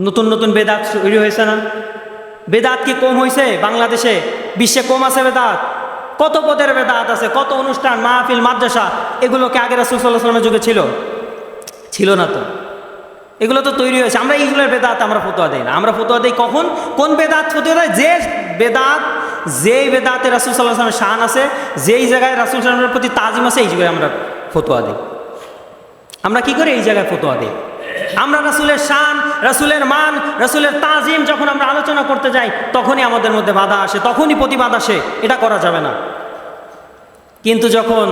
নতুন নতুন বেদাত তৈরি হয়েছে না? বেদাত কি কম হয়েছে বাংলাদেশে? বিশ্বে কম আছে বেদাত? কত পদের বেদাত আছে? কত অনুষ্ঠান, মাহফিল, মাদ্রাসা এগুলো কি আগে রাসুল সাল্লাহ যুগে ছিল? ছিল না তো। এগুলো তো তৈরি হয়েছে। আমরা এইগুলোর বেদাত আমরা ফতোয়া দিই না। আমরা ফতোয়া দিই কখন? কোন বেদাত ফতোয়া দেয়? যে বেদাত, যেই বেদাতে রাসুল সাল্লাহ সাল্লামের শান আছে, যেই জায়গায় রাসুল সাল্লামের প্রতি তাজিম আছে, এই জায়গায় আমরা ফতোয়া দিই। আমরা কি করি এই জায়গায় ফতোয়া দিই? আমরা রাসুলের শান রাসুলের মান, রাসুলের তাজিম যখন আমরা আলোচনা করতে যাই, তখনই আমাদের মধ্যে বাধা আসে, তখনই প্রতিবাদ আসে, এটা করা যাবে না। কিন্তু যখন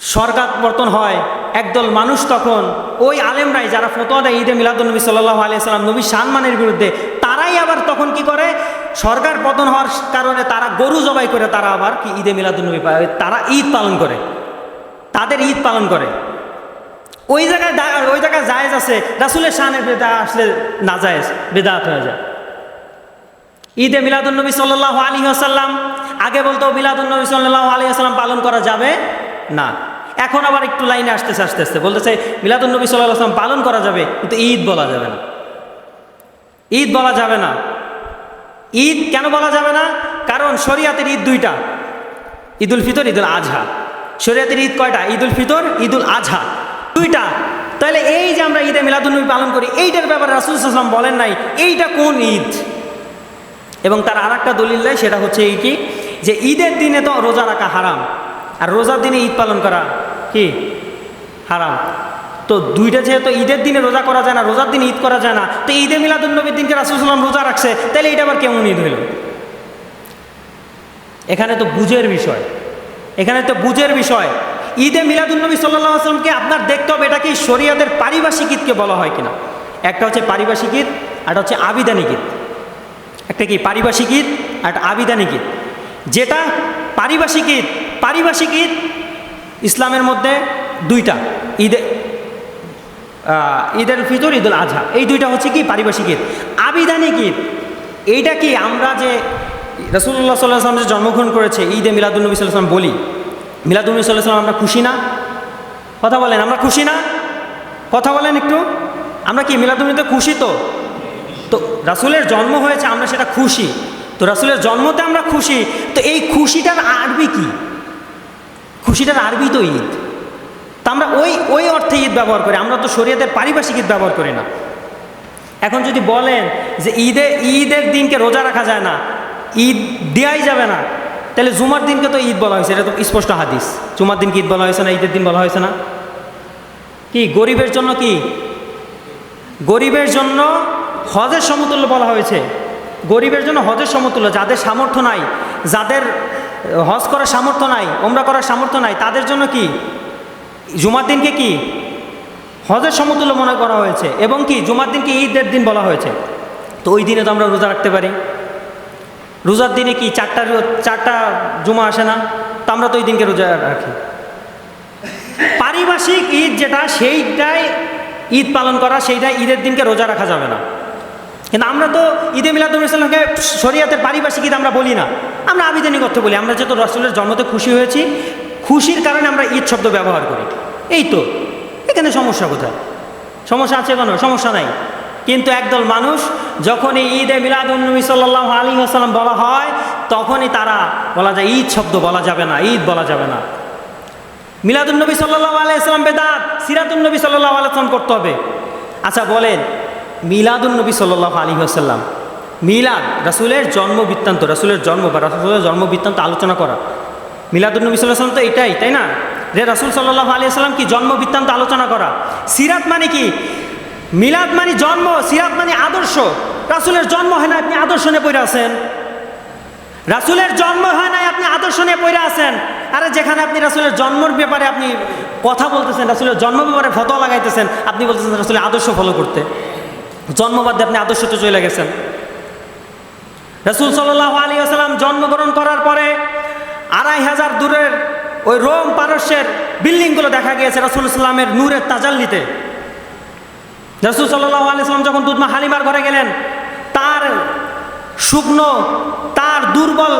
সরকার পতন হয়, একদল মানুষ তখন, ওই আলেমরাই যারা ফতোয়া দেয় ঈদে মিলাদুলনবী সাল্লাহ আলিয়াল্লাম নবী সম্মানের বিরুদ্ধে, তারাই আবার তখন কি করে? সরকার পতন হওয়ার কারণে তারা গরু জবাই করে, তারা আবার কি ঈদে মিলাদুলনবী তারা ঈদ পালন করে। তাদের ঈদ পালন করে। ওই জায়গায় ওই জায়গায় জায়েজ আছে। রাসুলের শানের বেদা আসলে না জায়েজ বেদাত হয়ে যায়। ঈদে মিলাদুলনবী সাল্লাহ আলী আসাল্লাম আগে বলতো মিলাদুলনবী সাল্লাহ আলী আসাল্লাম পালন করা যাবে না। এখন আবার একটু লাইনে আসতেছে, আস্তে আস্তে। বলতেছে মিলাদুলনবী সাল্লাহ আসলাম পালন করা যাবে, কিন্তু ঈদ বলা যাবে না। ঈদ বলা যাবে না। ঈদ কেন বলা যাবে না? কারণ শরিয়াতের ঈদ দুইটা। ঈদুল ফিতর, ঈদুল আজহা শরিয়াতের ঈদ কয়টা? ঈদুল ফিতর, ঈদুল আজহা দুইটা। তাহলে এই যে আমরা ঈদে মিলাদুলনবী পালন করি, এইটার ব্যাপারে রাসুল সাল্লাম বলেন নাই, এইটা কোন ঈদ? এবং তার আর একটা দলিল দেয়, সেটা হচ্ছে এই কি? যে ঈদের দিনে তো রোজা রাখা হারাম, আর রোজার দিনে ঈদ পালন করা কি? হারাম। তো দুইটা যেহেতু ঈদের দিনে রোজা করা যায় না, রোজার দিনে ঈদ করা যায় না, তো ঈদে মিলাদুলনবীর দিনকে রাসুলসাল্লাম রোজা রাখছে, তাহলে এটা আবার কেমন ঈদ হইল? এখানে তো বুঝের বিষয়। এখানে তো বুঝের বিষয়। ঈদে মিলাদুলনবী সাল্লাহ আসলামকে আপনার দেখতে হবে এটা কি শরিয়াদের পারিভাষিক ঈদকে বলা হয় কিনা। একটা হচ্ছে পারিভাষিক ঈদ, আর হচ্ছে আবিধানিক ঈদ। একটা কি পারিভাষিক ঈদ, আর একটা আবিধানিক ঈদ। যেটা পারিভাষিক ঈদ পারিভাষিক ঈদ ইসলামের মধ্যে দুইটা, ঈদে ঈদের ফিতর ঈদুল আজহা। এই দুইটা হচ্ছে কি পারিভাষিক ঈদ। আবিধানিক ঈদ, এইটা কি আমরা যে রসুল্লাহ সাল্লাহ আসলাম যে জন্মগ্রহণ করেছে, ঈদে মিলাদুলনবী সাল্লাহ বলি সাল্লাহ সাল্লাম আমরা খুশি না? কথা বলেন, আমরা খুশি না? কথা বলেন একটু। আমরা কি মিলাদুলনবীতে খুশি তো? তো রাসুলের জন্ম হয়েছে, আমরা সেটা খুশি। তো রাসুলের জন্মতে আমরা খুশি। তো এই খুশিটার আরবি কি? খুশিটার আরবি তো ঈদ। তা আমরা ওই ওই অর্থে ঈদ ব্যবহার করি। আমরা তো শরীয়তের পারিভাষিক ঈদ ব্যবহার করি না। এখন যদি বলেন যে ঈদে, ঈদের দিনকে রোজা রাখা যায় না, ঈদ দেওয়াই যাবে না। তাহলে জুমার দিনকে তো ঈদ বলা হয়েছে, এটা তো স্পষ্ট হাদিস। জুমার দিনকে ঈদ বলা হয়েছে না, ঈদের দিন বলা হয়েছে না? কি, গরিবের জন্য কি? গরিবের জন্য হজের সমতুল্য বলা হয়েছে। গরিবের জন্য হজের সমতুল্য, যাদের সামর্থ্য নাই, যাদের, হজ করার সামর্থ্য নাই ওমরা করার সামর্থ্য নাই, তাদের জন্য কি? জুমার দিনকে কি? হজের সমতুল্য মনে করা হয়েছে। এবং কি, জুমার দিনকে ঈদের দিন বলা হয়েছে। তো ওই দিনে তো আমরা রোজা রাখতে পারি। রোজার দিনে কি চারটা চারটা জুমা আসে না? তা আমরা তো ওই দিনকে রোজা রাখি। পারিভাষিক ঈদ যেটা, সেইটাই ঈদ পালন করা, সেইটাই ঈদের দিনকে রোজা রাখা যাবে না। কিন্তু আমরা তো ঈদে মিলাদুল্লাহামকে শরিয়াতের পারিভাষিক ঈদ আমরা বলি না। আমরা আবিধানিক অর্থ বলি। আমরা যেহেতু রসুলের জন্মতে খুশি হয়েছি, খুশির কারণে আমরা ঈদ শব্দ ব্যবহার করি। এই তো, এখানে সমস্যা কোথায়? সমস্যা আছে কোনো? সমস্যা নাই। কিন্তু একদল মানুষ যখন এই ঈদে মিলাদুলনবী সাল্লাহ আলী আসালাম বলা হয়, তখনই তারা বলা যায়, ঈদ শব্দ বলা যাবে না, ঈদ বলা যাবে না। মিলাদুলনবী সাল্লাহ আলাইসালাম বেদাত সিরাতুলনবী সাল্লাহ আলাইসালাম করতে হবে। আচ্ছা বলেন মিলাদুলনবী সাল্লাহ আলী আসাল্লাম মিলাদ রাসুলের জন্ম বৃত্তান্ত, রাসুলের জন্ম বা রাসুলের জন্ম বৃত্তান্ত আলোচনা করা। মিলাদুলনবী সাল্লাহ সাল্লাম তো এটাই, তাই না? যে রাসুল সাল্লাহ আলী আসাল্লাম কি জন্ম বৃত্তান্ত আলোচনা করা? সিরাত মানে কি? মিলাদ মানে জন্ম সিরাত মানে আদর্শ। রাসুলের জন্ম হয় না আপনি আদর্শ নিয়ে পড়ে আছেন। রাসুলের জন্ম হয় নাই, আপনি আদর্শ নিয়ে পড়ে আছেন। আরে যেখানে আপনি রাসুলের জন্মর ব্যাপারে আপনি কথা বলতেছেন, রাসুলের জন্ম ব্যাপারে ফটো লাগাইতেছেন, আপনি বলতেছেন রাসুলের আদর্শ ফলো করতে। জন্মবাদে আপনি আদর্শতে চলে গেছেন। রাসুল সাল্লাহ আলী আসালাম জন্মগ্রহণ করার পরে আড়াই হাজার দূরের ওই রোম পারস্যের বিল্ডিংগুলো দেখা গিয়েছে রাসুল ইসলামের নূরের তাজাল্লিতে। রসুল সাল্লাহ আলিয়াল্লাম যখন দুধমা হালিমার ঘরে গেলেন, তার শুকনো, তার দুর্বল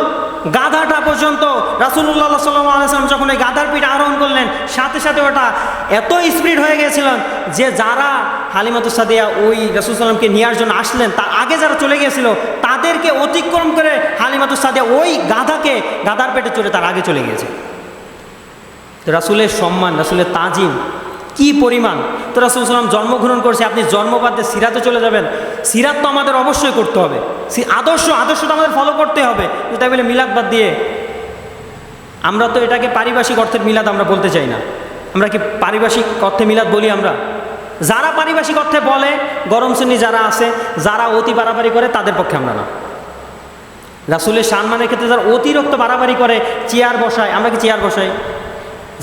গাধাটা পর্যন্ত রাসুল্লাহ সাল্লাহ আলাইসালাম যখন এই গাধার পিঠ আরোহণ করলেন, সাথে সাথে ওটা এত স্পিড হয়ে গিয়েছিলেন যে যারা হালিমাতু সাদিয়া ওই রসুল সাল্লামকে নেওয়ার জন্য আসলেন তার আগে যারা চলে গিয়েছিল তাদেরকে অতিক্রম করে হালিমাতু সাদিয়া ওই গাধাকে, গাধার পেটে চড়ে তার আগে চলে গিয়েছে। তো রাসুলের সম্মান, রাসুলের তাজিম কি পরিমাণ? তো রাসুল সাল্লাম জন্মগ্রহণ করছে, আপনি জন্মবাদ সিরাতে চলে যাবেন। সিরাত তো আমাদের অবশ্যই করতে হবে। আদর্শ আদর্শ তো আমাদের ফলো করতে হবে। তাই বলে মিলাদ বাদ দিয়ে আমরা তো এটাকে পারিভাষিক অর্থের মিলাদ আমরা বলতে চাই না। আমরা কি পারিভাষিক অর্থে মিলাদ বলি আমরা? যারা পারিভাষিক অর্থে বলে, গরম শ্রেণি যারা আছে, যারা অতি বাড়াবাড়ি করে, তাদের পক্ষে আমরা না। রাসুলের সম্মানের ক্ষেত্রে যারা অতিরিক্ত বাড়াবাড়ি করে, চেয়ার বসায়, আমরা কি চেয়ার বসাই?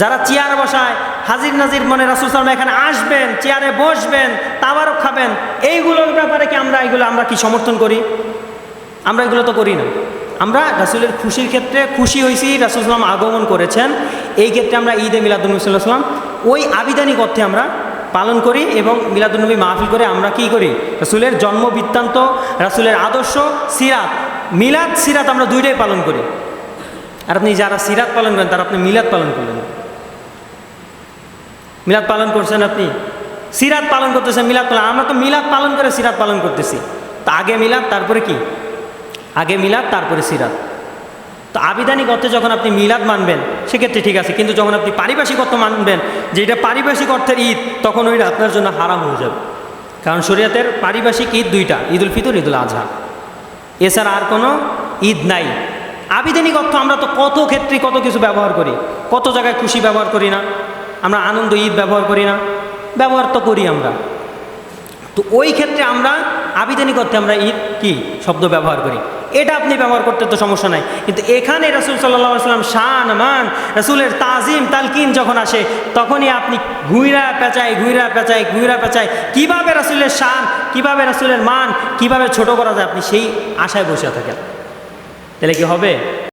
যারা চেয়ার বসায় হাজির নাজির মনে রাসুল সাল্লাম এখানে আসবেন, চেয়ারে বসবেন, তাবারক খাবেন, এইগুলোর ব্যাপারে কি আমরা এগুলো আমরা কি সমর্থন করি? আমরা এগুলো তো করি না। আমরা রাসুলের খুশির ক্ষেত্রে খুশি হয়েছি রাসুল সাল্লাম আগমন করেছেন। এই ক্ষেত্রে আমরা ঈদে মিলাদুলনবী সাল্লাহ সাল্লাম ওই আবিধানিক অর্থে আমরা পালন করি এবং মিলাদুলনবী মাহফিল করে আমরা কি করি? রাসুলের জন্ম বৃত্তান্ত, রাসুলের আদর্শ, সিরাত। মিলাদ, সিরাত আমরা দুইটাই পালন করি। আর আপনি যারা সিরাত পালন করেন, তারা আপনি মিলাদ পালন করলেন। মিলাদ পালন করছেন আপনি? সিরাত পালন করতেছেন মিলাদ পালন। আমরা তো মিলাদ পালন করে সিরাত পালন করতেছি। তো আগে মিলাদ, তারপরে কি? আগে মিলাদ, তারপরে সিরাত। তো আবিধানিক অর্থে যখন আপনি মিলাদ মানবেন, সেক্ষেত্রে ঠিক আছে। কিন্তু যখন আপনি পারিভাষিক অর্থ মানবেন, যে এটা পারিভাষিক অর্থের ঈদ, তখন ওইটা আপনার জন্য হারাম হয়ে যাবে। কারণ শরীয়তের পারিভাষিক ঈদ দুইটা, ঈদুল ফিতর, ঈদুল আজহা এছাড়া আর কোনো ঈদ নাই। আবিধানিক অর্থ আমরা তো কত ক্ষেত্রে কত কিছু ব্যবহার করি, কত জায়গায় খুশি ব্যবহার করি না। আমরা আনন্দ ঈদ ব্যবহার করি না, ব্যবহার তো করি আমরা। তো ওই ক্ষেত্রে আমরা আবিধানিক করতে আমরা ঈদ কি শব্দ ব্যবহার করি। এটা আপনি ব্যবহার করতে তো সমস্যা নাই। কিন্তু এখানে রসুল সাল্লাহ সাল্লাম শান, মান, রসুলের তাজিম, তালকিন যখন আসে, তখনই আপনি ঘুইরা পেঁচায় ঘুইরা পেঁচায় ঘুইরা পেঁচায় কীভাবে রসুলের শান, কীভাবে রসুলের মান, কীভাবে ছোট করা যায় আপনি সেই আশায় বসে থাকেন। তাহলে কি হবে?